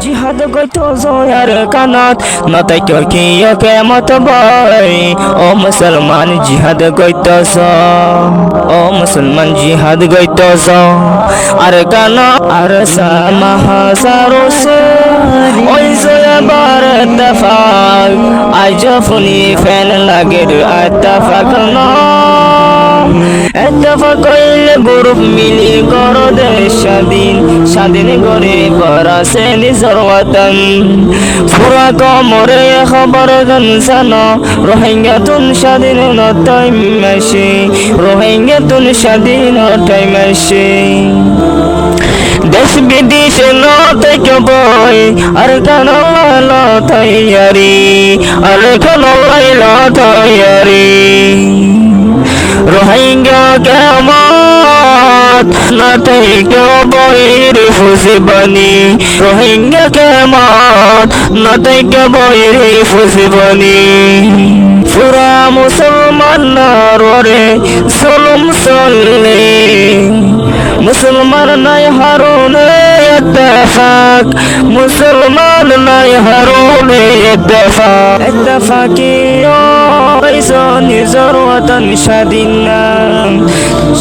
জিহাদ গইতো জয়ার কানাত। নতাই কি কেমত বই ও মুসলমান, জিহাদ গইতস ও মুসলমান জিহাদ গইতস আর কানা আর সামাহাসারুস ওই জয়াবার তফাক আজ ফুলি ফেন লাগের আতফাক না এতফা কইলে গ্রুপ মিলি করো দেশ স্বাধীন স্বাধীন করে করাছে নিজর ওয়াতন। পুরা কমরে খবর গনসান রোহিঙ্গা তুন স্বাধীন টাইম মাসে, রোহিঙ্গা তুন স্বাধীন টাইম মাসে। দেশ বিদেশে নতে বই আর কেন তৈয়ারি আর কেন তৈয়ারি রোহিঙ্গা কেমত না থেকে বইর ফুসি বানি রোহিঙ্গা কেমত না থেকে বইর ফুসি বানি পুরা মুসলমান রে সলম চললে, মুসলমান নাই হারুনে। ইত্তেফাক, মুসলমান নাই হরমে ইত্তেফাক। ইত্তেফাকি নিজের ওয়াতন স্বাধীন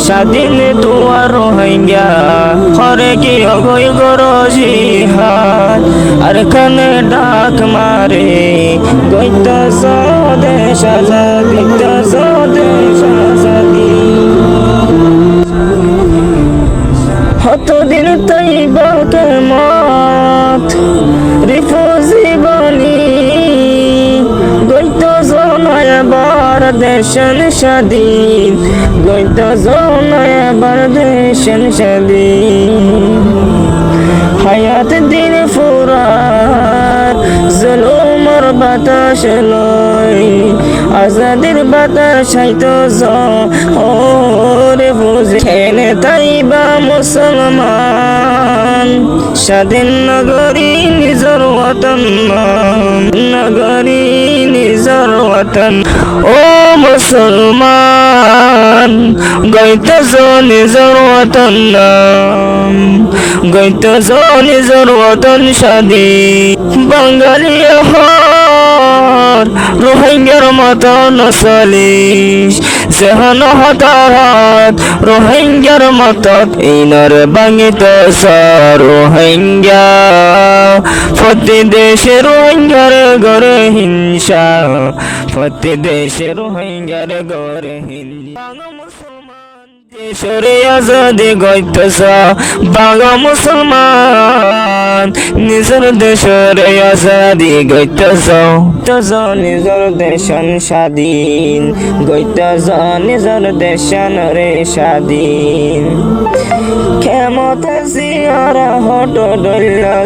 স্বাধীন তোমার রোহিঙ্গা, হরে কি অগৈ গরজি হাত আর কানে ডাক মারে গৈত সদেশ সদেশ কতদিন তাই বাকে মত রিফুজি বনি গইত জনায় বার দেশন স্বাধীন। গইত জনায় বার দেশন স্বাধীন। হায়াত দিন ফুরার জুলুমর বাতাস লয় আজাদির বাতাস হাইতো ওরে বুঝে খেলে তাইবা মুসলমান। স্বাধীন নগরী নিজর ওয়াতন নগরী নিজর ওয়াতন। ও মুসলমান, গইতেছ নিজর ওয়াতন গইতেছ নিজর ওয়াতন স্বাধীন। বাঙালি হর রোহিঙ্গার মতো নচলিস যেহন হতাহত রোহিঙ্গার মতো ইনর বাঙিত রোহিঙ্গা। প্রতি দেশে রোহিঙ্গার গড়ে হিংসা, প্রতি দেশে রোহিঙ্গার গড়ে হিংসা। দেশরে আজাদি গইতেছ, বাঙা মুসলমান নিজের দেশরে আজাদি তজ নিজের দেশন স্বাধীন। গইতেছ নিজের দেশন রে স্বাধীন। ক্ষমত জিয়ারা হট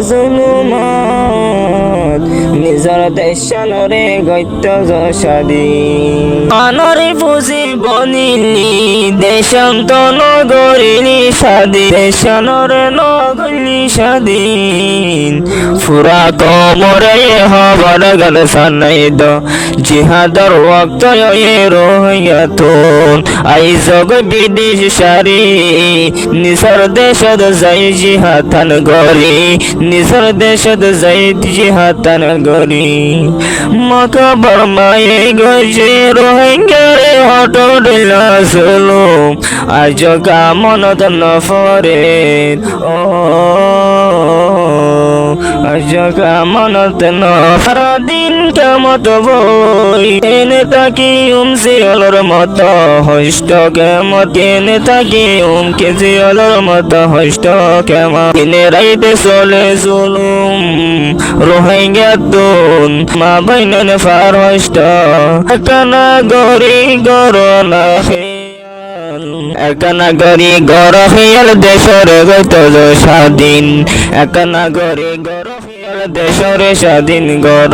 জুলুমত। নিজর দেশন রে গইতেছ স্বাধীন। আনরে বুঝি বনিলি দেশন তো নগরিলি স্বাধীন, দেশনর নগরিলি স্বাধীন। ফুরা কমরে হবার গল সানাইদ, জিহাদর ওয়াক্ত এ রোহিয়াতুন। আই জগ বিদেশ সারি, নিসর দেশদ যাই জিহাতান গরি, নিসর দেশদ যাই জিহাতান গরি। মকা বর্মায়ে গজে রোহিঙ্গারে হটো দিলা সুলুম আজ কামনত ফরে ও কামত বই? এনে উমসি অলর মত কেমত? এনে উম কেজি অলর মত, হইষ্ট কেমত? কিনে রাইতে চলে জুলুম, রোহিঙ্গা তুন মা বাইনন ফার হইষ্ট কানা গরি গরনা একনা গরি গর হিয়াল দেশরে গত স্বাধীন। একনা গরি গর হিয়াল দেশরে স্বাধীন গর